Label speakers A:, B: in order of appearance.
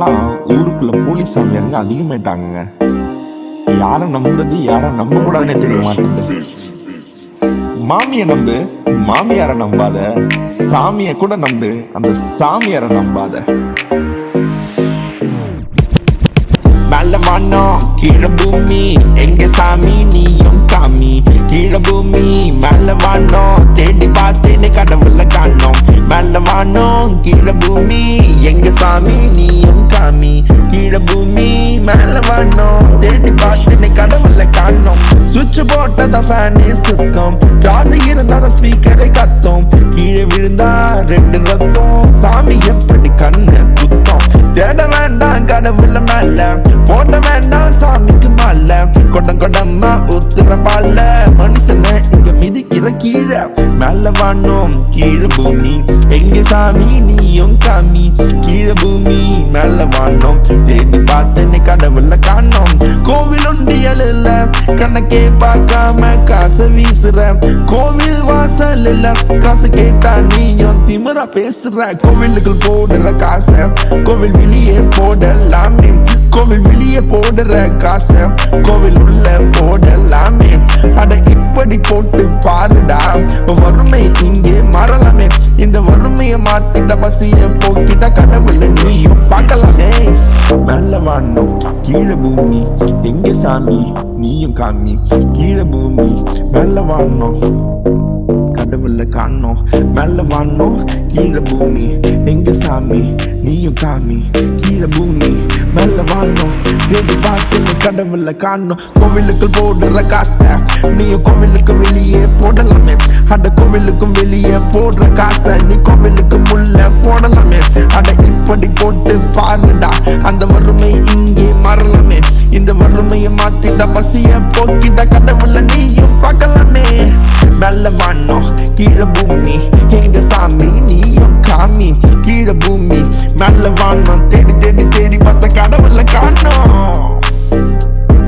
A: இப்பெல்லாம் ஊருக்குள்ள போலீஸ் சாமியாருங்க அதிகமாயிட்டாங்க யாரை நம்புறது யாரை நம்ப கூடாதுன்னே தெரிய மாட்டேங்குது. மாமியை நம்பு மாமியார நம்பாத சாமிய கூட நம்பு அந்த சாமியார நம்பாத. மேல வானம் கீழ பூமி எங்க சாமி நீயும் சாமி. கீழ பூமி மேல வானம் தேடி பார்த்தேன்னு கடவுள காணோம். மேல வானம் கீழ பூமி எங்க சாமி தேடி பார்த்து நீ கடவுள காணும். சுவிட்ச் போட்டத ஃபேனே சுத்தம். ஜாதி இருந்தா ஸ்பீக்கரை கத்தும். கீழே விழுந்தா ரெண்டு ரத்தம். சாமி எப்படி கண்ணு குத்தம்? தேட வேண்டாம் கடவுள மேல. போட்ட வேண்டாம் சாமிக்கு மேல. கொடம் கொடமா ஊத்துற பால மனுஷனை இங்க மிதிக்கிற கீழே. மேல வானோம் கீழே பூமி. எங்க சாமி? நீயும் காமி கீழே பூமி மேல வானோம். தேடி கோவில் இல்ல கணக்கே பார்க்காம காசு வீசுற கோவில் வாசல் இல்ல காசு கேட்டா நீயும் திமிரா பேசுற. கோவிலுக்குள் போடுற காசை கோவில் வெளியே போடலாமே. கோவில் வெளியே போடுற காசை கோவில் உள்ள போடலாமே. அட இப்படி போட்டு பாருடா வறுமை இங்கே மாறலாமே. இந்த வறுமையை மாத்திட்ட பசிய போக்கிட்ட கடவுள் நீயும் பார்க்கலாமே. மேல கீழே பூமி. எங்க சாமி? நீயும் காமி. கீழே பூமி. மேல வாண்டோம் கடவுள காணோம். மேல வானோம் கீழே பூமி. எங்க சாமி? நீயும் காமி. கீழே பூமி. மேல வானோம் தேடி பார்த்து நீ கடவுள காணோம். கோவிலுக்குள் போடுற காசை நீயும் கோவிலுக்கு வெளியே போடலாமே. அட கோவிலுக்கும் வெளியே போடுற காசை நீ கோவிலுக்கும் அந்த வறுமை இங்கே மாறலாமே. இந்த வறுமையை மாத்திட்டா பசிய போக்கிட்ட கடவுள நீயும் பார்க்கலாமே. மேல வானம் கீழே பூமி. எங்க சாமி நீயும் காமி. கீழே பூமி மேல வானம் தேடி தேடி தேடி பார்த்த கடவுள காணோம்.